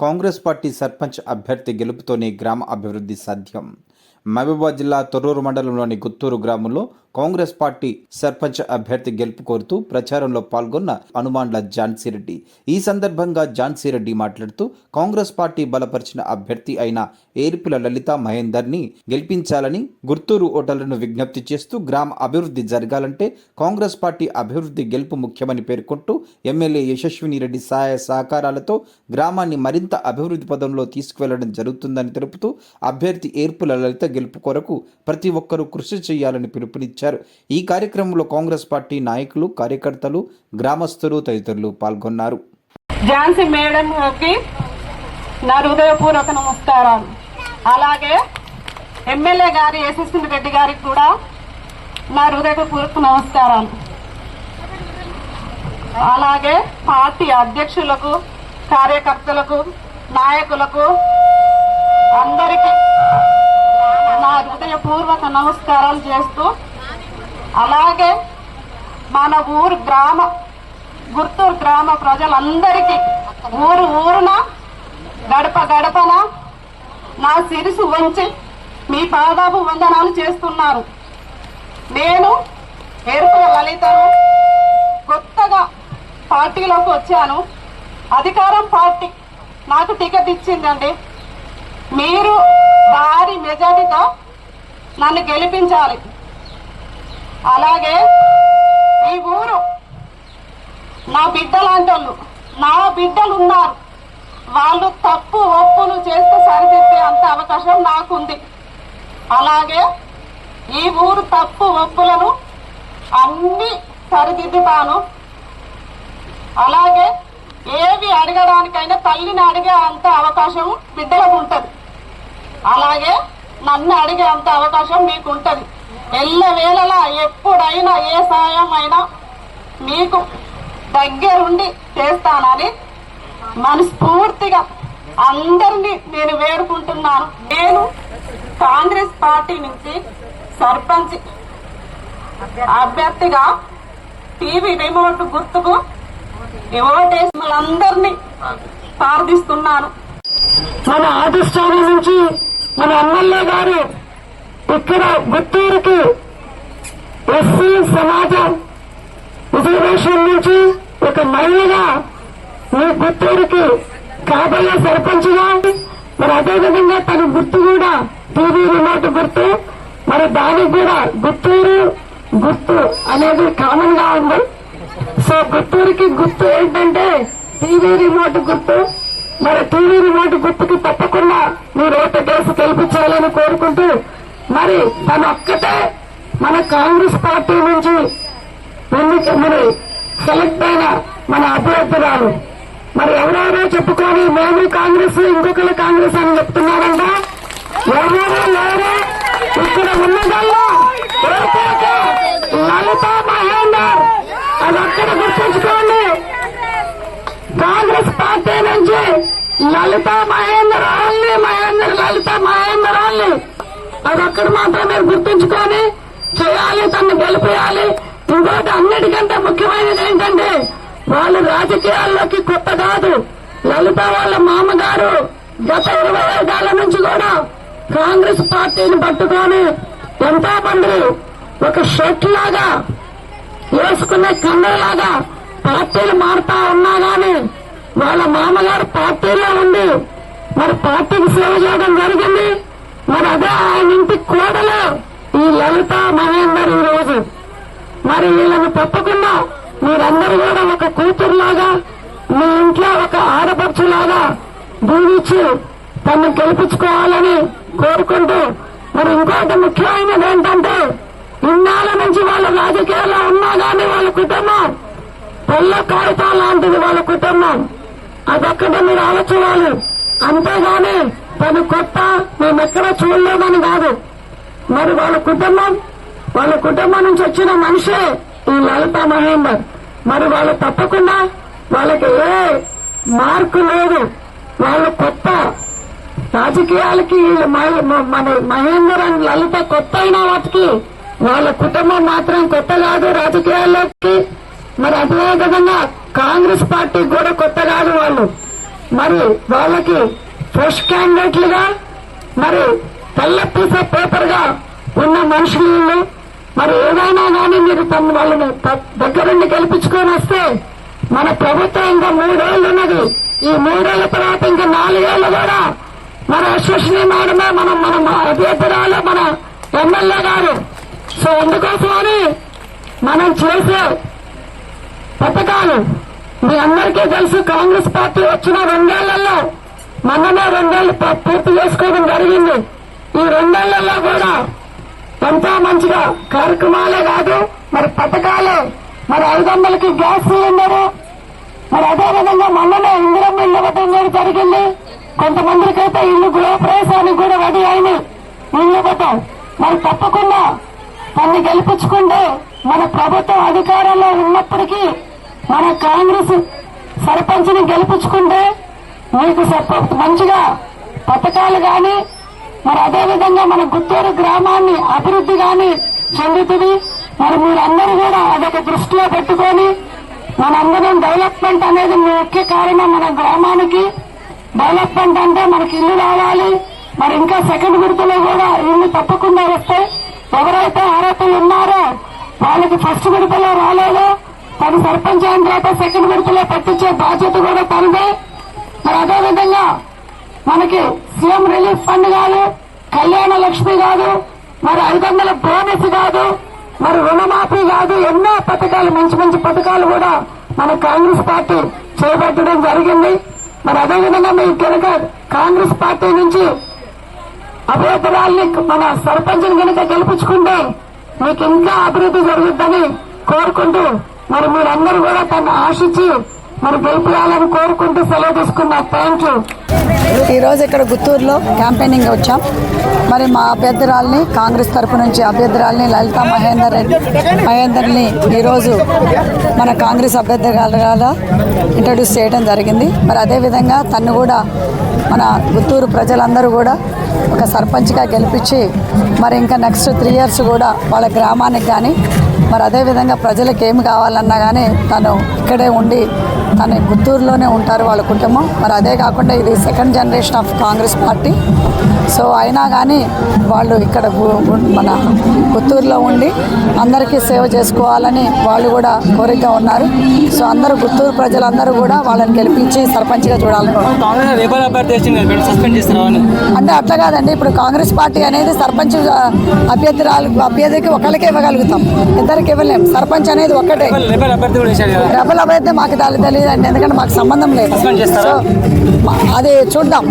Congress party sarpanch అభ్యర్థి గెలుపుతోనే గ్రామ అభివృద్ధి సాధ్యం. మహబూబాబాద్ జిల్లా తొర్రూరు మండలంలోని గుత్తూరు గ్రామంలో కాంగ్రెస్ పార్టీ సర్పంచ్ అభ్యర్థి గెలుపు కోరుతూ ప్రచారంలో పాల్గొన్న హనుమాన్ల ఝాన్సీరెడ్డి ఈ సందర్భంగా ఝాన్సీరెడ్డి మాట్లాడుతూ కాంగ్రెస్ పార్టీ బలపరిచిన అభ్యర్థి అయిన ఏర్పుల లలిత మహేందర్ని గెలిపించాలని గుర్తూరు ఓటర్లను విజ్ఞప్తి చేస్తూ గ్రామ అభివృద్ధి జరగాలంటే కాంగ్రెస్ పార్టీ అభివృద్ధి గెలుపు ముఖ్యమని పేర్కొంటూ ఎమ్మెల్యే యశస్విని రెడ్డి సహాయ సహకారాలతో గ్రామాన్ని మరింత అభివృద్ధి పదంలో తీసుకువెళ్ళడం జరుగుతుందని తెలుపుతూ అభ్యర్థి ఏర్పుల లలిత గెలుపు కొరకు ప్రతి ఒక్కరూ కృషి చేయాలని పిలుపునిచ్చారు. నిర్వహించారు ఈ కార్యక్రమంలో కాంగ్రెస్ పార్టీ నాయకులు కార్యకర్తలు గ్రామస్తులు తదితరులు పాల్గొన్నారు. ఝాన్సీ మేడంకి నా హృదయపూర్వక నమస్కారాలు. అలాగే ఎమ్మెల్యే గారి యశస్విని రెడ్డి గారికి కూడా నా హృదయపూర్వక నమస్కారాలు. అలాగే పార్టీ అధ్యక్షులకు కార్యకర్తలకు నాయకులకు అందరికీ నా హృదయపూర్వక నమస్కారాలు చేస్తూ అలాగే మన ఊరు గ్రామ గుర్తూరు గ్రామ ప్రజలందరికీ ఊరు ఊరున గడప గడపన నా సిరిసు వంచి మీ పాదాపు వందనాలు చేస్తున్నారు. నేను ఏర్పుల లలితను కొత్తగా పార్టీలోకి వచ్చాను. అధికారం పార్టీ నాకు టికెట్ ఇచ్చిందండి. మీరు భారీ మెజారిటీతో నన్ను గెలిపించాలి. అలాగే ఈ ఊరు నా బిడ్డ లాంటి నా బిడ్డలు ఉన్నారు వాళ్ళు తప్పు ఒప్పులు చేస్తే సరిదిద్దే అంత అవకాశం నాకుంది. అలాగే ఈ ఊరు తప్పు ఒప్పులను అన్ని సరిదిద్దుతాను. అలాగే ఏవి అడగడానికైనా తల్లిని అడిగే అంత అవకాశం బిడ్డలకు ఉంటుంది. అలాగే నన్ను అడిగే అంత అవకాశం మీకు ఉంటుంది ఎల్ల వేళలా ఎప్పుడైనా ఏ సాయం అయినా మీకు దగ్గరుండి చేస్తానని మనస్ఫూర్తిగా అందరినీ నేను వేడుకుంటున్నాను. నేను కాంగ్రెస్ పార్టీ నుంచి సర్పంచ్ అభ్యర్థిగా టీవీ రిమోట్ గుర్తుకు ఓటేసి ప్రార్థిస్తున్నాను. మన ఆదిష్టానం నుంచి మన ఎమ్మెల్యే గారు ఇక్కడ గుత్తూరుకి ఎస్సీ సమాజం రిజర్వేషన్ నుంచి ఒక మహిళగా మీ గుత్తూరుకి కాబోయే సర్పంచ్గా మరి అదేవిధంగా తన గుర్తు కూడా టీవీ రిమోట్ గుర్తు మరి దానికి కూడా గుత్తూరు గుర్తు అనేది కామన్గా ఉంది. సో గుత్తూరుకి గుర్తు ఏంటంటే టీవీ రిమోట్ గుర్తు. మరి టీవీ రిమోట్ గుర్తుకి తప్పకుండా మీరు ఓటు కేసు గెలిపించాలని కోరుకుంటూ మరి తన ఒక్కటే మన కాంగ్రెస్ పార్టీ నుంచి ఎన్నిక మరి సెలెక్ట్ అయిన మన అభ్యర్థురాలు మరి ఎవరెవరో చెప్పుకొని మేము కాంగ్రెస్ ఇంకొకరు కాంగ్రెస్ అని చెప్తున్నారంట ఎవరో లేరు? ఇక్కడ ఉన్నదల్లా? లలిత మహేందర్. అది అక్కడ గుర్తుంచుకోండి. కాంగ్రెస్ పార్టీ నుంచి లలిత మహేందర్ ఆల్ని మహేందర్ లలిత మహేందర్ ఆల్ని అదొక్కడు మాత్రమే మాత్రం మీరు గుర్తుంచుకొని చేయాలి తను గెలిపేయాలి. ఇంకోటి అన్నిటికంటే ముఖ్యమైనది ఏంటంటే వాళ్ళు రాజకీయాల్లోకి కొత్త కాదు. లలిత వాళ్ళ మామగారు గత ఇరవై ఐదేళ్ళ నుంచి కూడా కాంగ్రెస్ పార్టీని పట్టుకొని ఎంతో మంది ఒక షర్ట్ లాగా వేసుకునే కన్నలాగా పార్టీలు మారుతా ఉన్నా గాని వాళ్ళ మామగారు పార్టీలో ఉండి మరి పార్టీకి సేవ చేయడం జరిగింది. మరి అదే ఆయన ఇంటి కోడలే ఈ లలిత మహేందర్ ఈ రోజు మరి వీళ్ళని తప్పకుండా మీరందరూ కూడా ఒక కూతురులాగా మీ ఇంట్లో ఒక ఆడపడుచులాగా దీవించి తను గెలిపించుకోవాలని కోరుకుంటూ మరి ఇంకోటి ముఖ్యమైనది ఏంటంటే ఇన్నాళ్ళ నుంచి వాళ్ళ రాజకీయాల్లో ఉన్నా గానీ వాళ్ళ కుటుంబం పల్లె కాగితాలు లాంటిది వాళ్ళ కుటుంబం. అదొక్కటే మీరు ఆలోచించాలి. అంతేగాని తను కొత్త మేమెక్కడ చూడలేదని కాదు. మరి వాళ్ళ కుటుంబం వాళ్ళ కుటుంబం నుంచి వచ్చిన మనిషే ఈ లలిత మహేందర్. మరి వాళ్ళు తప్పకుండా వాళ్ళకి ఏ మార్కు లేదు. వాళ్ళు కొత్త. రాజకీయాలకి మన మహేందర్ అండ్ లలిత కొత్త అయిన వాటికి వాళ్ళ కుటుంబం మాత్రం కొత్త కాదు రాజకీయాల్లోకి. మరి అదే విధంగా కాంగ్రెస్ పార్టీ కూడా కొత్త కాదు వాళ్ళు. మరి వాళ్ళకి ఫ్రెష్ క్యాండిడేట్లుగా మరి తెల్ల పీస పేపర్గా ఉన్న మనుషులు మరి ఏదైనా కానీ మీరు తమ వాళ్ళని దగ్గరుండి గెలిపించుకొని వస్తే మన ప్రభుత్వం ఇంకా మూడేళ్ళు ఉన్నది. ఈ మూడేళ్ళ తర్వాత ఇంకా నాలుగేళ్ళు కూడా మన అశ్వశ్రీ మేడమే మనం మన అభ్యర్థురాలు మన ఎమ్మెల్యే గారు. సో అందుకోసమని మనం చేసే పథకాలు మీ అందరికీ తెలుసు కాంగ్రెస్ పార్టీ వచ్చిన రెండేళ్ళలో మనమే రెండేళ్ళు పూర్తి చేసుకోవడం జరిగింది. ఈ రెండేళ్ళలో కూడా ఎంతో మంచిగా కార్యక్రమాలే కాదు మరి పథకాలు. మరి ఐదు వందలకి గ్యాస్ సిలిండరు. మరి అదేవిధంగా మొన్ననే ఇందిరమ్మ ఇల్లు ఇవ్వడం జరిగింది. కొంతమందికి అయితే ఇల్లు గృహప్రవేశానికి కూడా రెడీ అయినాయి. ఇల్లు ఇవ్వటం మరి తప్పకుండా తన్ని గెలిపించుకుంటే మన ప్రభుత్వం అధికారంలో ఉన్నప్పటికీ మన కాంగ్రెస్ సర్పంచ్ని గెలిపించుకుంటే మీకు మంచిగా పథకాలు కానీ మరి అదేవిధంగా మన గుత్తూరు గ్రామాన్ని అభివృద్ధి కానీ చెందుతుంది. మరి మీరందరూ కూడా అదొక దృష్టిలో పెట్టుకొని మనందరం డెవలప్మెంట్ అనేది ముఖ్య కారణం మన గ్రామానికి. డెవలప్మెంట్ అంటే మనకి ఇల్లు రావాలి మరి ఇంకా సెకండ్ విడతలో కూడా ఇల్లు తప్పకుండా వస్తాయి ఎవరైతే ఆరోపణలు ఉన్నారో వాళ్ళకి ఫస్ట్ విడతలో రాలేదో తను సర్పంచ్ అయిన తర్వాత సెకండ్ విడతలో పట్టించే బాధ్యత కూడా తనదే. మరి అదేవిధంగా మనకి సీఎం రిలీఫ్ ఫండ్ కాదు కళ్యాణ లక్ష్మి కాదు మరి ఐదు వందల బోనస్ కాదు మరి రుణమాఫీ కాదు ఎన్నో పథకాలు మంచి మంచి పథకాలు కూడా మన కాంగ్రెస్ పార్టీ చేపట్టడం జరిగింది. మరి అదేవిధంగా మీరు కనుక కాంగ్రెస్ పార్టీ నుంచి అభ్యర్థురాల్ని మన సర్పంచ్ని కనుక గెలిపించుకుంటే మీకు ఇంకా అభివృద్ధి జరుగుద్దని కోరుకుంటూ మరి మీరందరూ కూడా తను ఆశించి మరి గెలిపించాలని కోరుకుంటూ సెలవు తీసుకున్నారు. థ్యాంక్ యూ ఈరోజు ఇక్కడ గుత్తూరులో క్యాంపెయినింగ్ వచ్చాం. మరి మా అభ్యర్థురాల్ని కాంగ్రెస్ తరపు నుంచి అభ్యర్థురాల్ని లలిత మహేందర్ రెడ్డి మహేందర్ని ఈరోజు మన కాంగ్రెస్ అభ్యర్థురాలుగా ఇంట్రడ్యూస్ చేయడం జరిగింది. మరి అదేవిధంగా తను కూడా మన గుత్తూరు ప్రజలందరూ కూడా ఒక సర్పంచ్గా గెలిపించి మరి ఇంకా నెక్స్ట్ త్రీ ఇయర్స్ కూడా వాళ్ళ గ్రామానికి కానీ మరి అదేవిధంగా ప్రజలకు ఏమి కావాలన్నా కానీ తను ఇక్కడే ఉండి తను గుత్తూరులోనే ఉంటారు వాళ్ళ కుటుంబం. మరి అదే కాకుండా ఇది second generation of Congress party so అయినా కానీ వాళ్ళు ఇక్కడ మన గుత్తూరులో ఉండి అందరికీ సేవ చేసుకోవాలని వాళ్ళు కూడా కోరికగా ఉన్నారు. సో అందరూ గుత్తూరు ప్రజలందరూ కూడా వాళ్ళని గెలిపించి సర్పంచ్గా చూడాలని అంటే అట్లా కాదండి. ఇప్పుడు కాంగ్రెస్ పార్టీ అనేది సర్పంచ్ అభ్యర్థురాలు అభ్యర్థికి ఒకళ్ళకే ఇవ్వగలుగుతాం. ఇద్దరికి ఇవ్వలేం. సర్పంచ్ అనేది ఒక్కటే రెబల్ అభ్యర్థి మాకు తెలియదు. అండి ఎందుకంటే మాకు సంబంధం లేదు? సో మా- అది చూద్దాం.